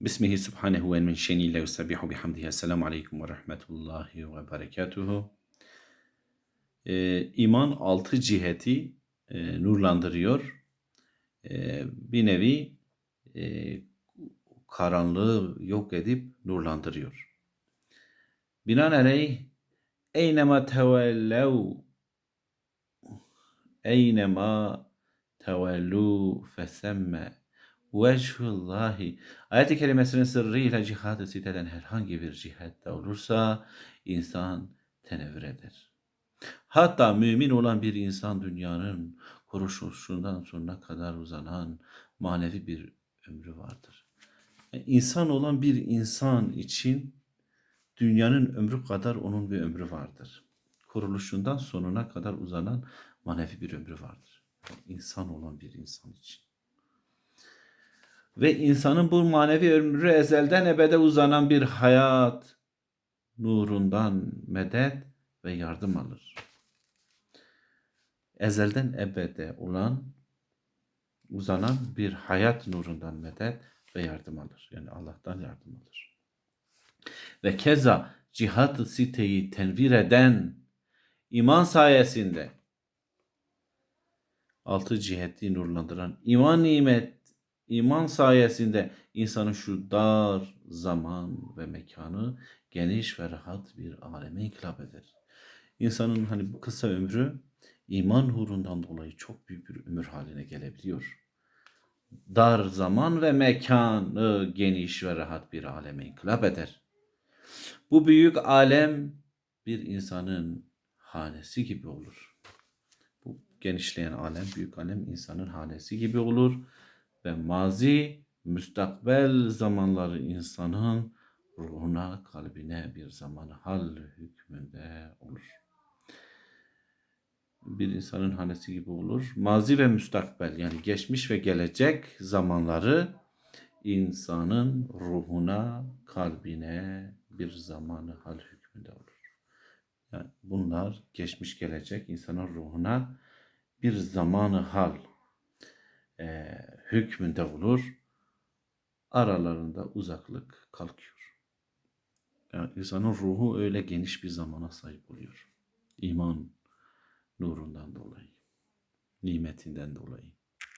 Bismihi subhanehu ve min şeniyle yusabbihu bihamdihi. Esselamu aleyküm ve rahmetullahi ve berekatuhu. Ee, iman altı ciheti e, nurlandırıyor. Ee, bir nevi e, karanlığı yok edip nurlandırıyor. Binaenaleyh eynema tevellev eynema tevellu fesemme vecihullahi ayet-i kerimesinin sırrıyla cihadı siteden herhangi bir cihette olursa insan tenevvür. Hatta mümin olan bir insan dünyanın kuruluşundan sonuna kadar uzanan manevi bir ömrü vardır. Yani insan olan bir insan için dünyanın ömrü kadar onun bir ömrü vardır. Kuruluşundan sonuna kadar uzanan manevi bir ömrü vardır. Yani insan olan bir insan için. Ve insanın bu manevi ömrü ezelden ebede uzanan bir hayat nurundan medet ve yardım alır. Ezelden ebede olan uzanan bir hayat nurundan medet ve yardım alır. Yani Allah'tan yardım alır. Ve keza cihat-ı siteyi tenvir eden iman sayesinde altı ciheti nurlandıran iman nimet iman sayesinde insanın şu dar zaman ve mekanı geniş ve rahat bir aleme inkılap eder. İnsanın hani bu kısa ömrü iman hurundan dolayı çok büyük bir ömür haline gelebiliyor. Dar zaman ve mekanı geniş ve rahat bir aleme inkılap eder. Bu büyük alem bir insanın hanesi gibi olur. Bu genişleyen alem, büyük alem insanın hanesi gibi olur ve mazi, müstakbel zamanları insanın ruhuna, kalbine bir zamanı hal hükmünde olur. Bir insanın hanesi gibi olur. Mazi ve müstakbel yani geçmiş ve gelecek zamanları insanın ruhuna, kalbine bir zamanı hal hükmünde olur. Yani bunlar geçmiş gelecek insanın ruhuna bir zamanı hal e, hükmünde olur. Aralarında uzaklık kalkıyor. Yani insanın ruhu öyle geniş bir zamana sahip oluyor. İman nurundan dolayı, nimetinden dolayı.